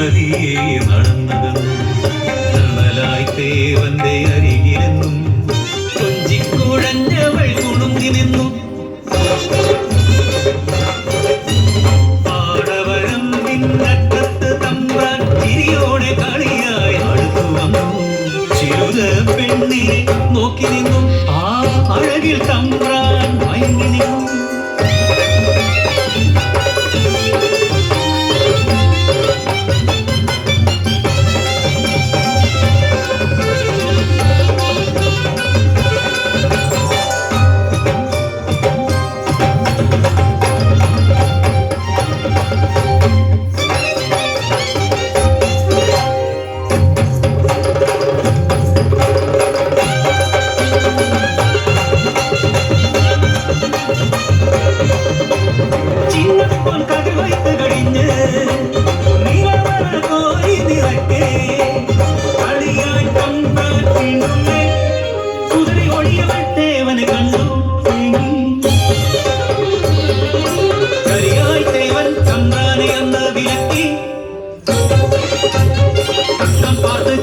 പതിയെ നടന്നതെന്നും തണലായി തേവന്റെ അരികിലെന്നും കൊഞ്ചിക്കുഴഞ്ഞവൾ കുണുങ്ങി നിന്നു. പെണ്ണിനെ നോക്കി നിന്നു. ആ അഴകിൽ തമ്പ്രാൻ മയങ്ങി നിന്നു.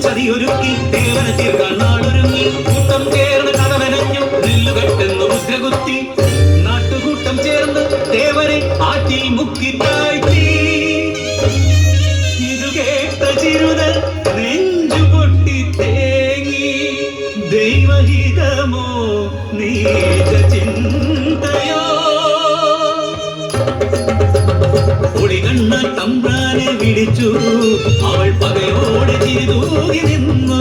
ചതിയൊരുക്കി തേവന തീർക്കാൻ നാടൊരുങ്ങി. കൂട്ടം ചേർന്ന് കഥവനഞ്ഞു നെല്ലുകെട്ടെന്ന് മുദ്രകുത്തി. നാട്ടുകൂട്ടം ചേർന്ന് ദേവനെ ആറ്റി മുക്കി താഴ്ത്തി ഇത് തേങ്ങി. ദൈവഹിതമോ നീച ഒളികണ്ണ തമ്പ്രാനെ വിളിച്ചു. അവൾ പകയോടെ തിരിതൂകി നിന്നു.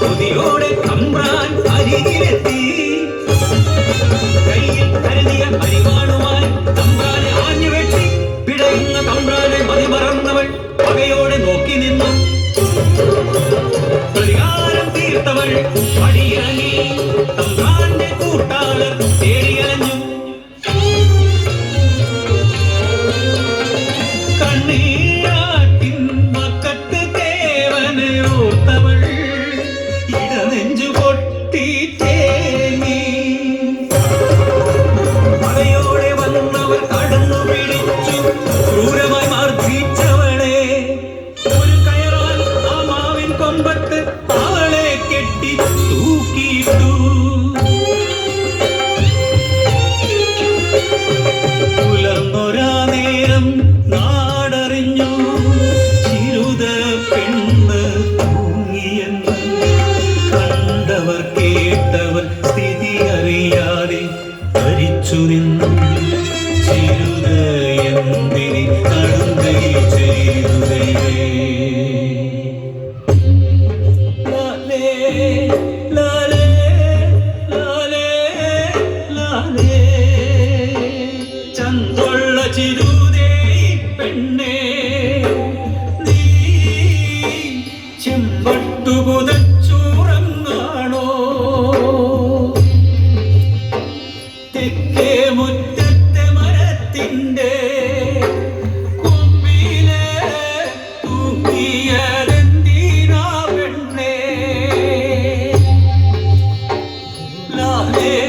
പുതിയോടെ തമ്പ്രാൻ അരികിലെത്തി. കയ്യിൽ കരുതിയ അരിവാളുമായി തമ്പ്രാനെ ആഞ്ഞു വെട്ടി. പിടയുന്ന തമ്പ്രാനെ മതിമറന്നവൾ പകയോടെ നോക്കി നിന്നു. പരിഹാരം തീർത്തവൾ തേവനെ ഓർത്തവൾ ധരിച്ചു നിന്നു Hallelujah.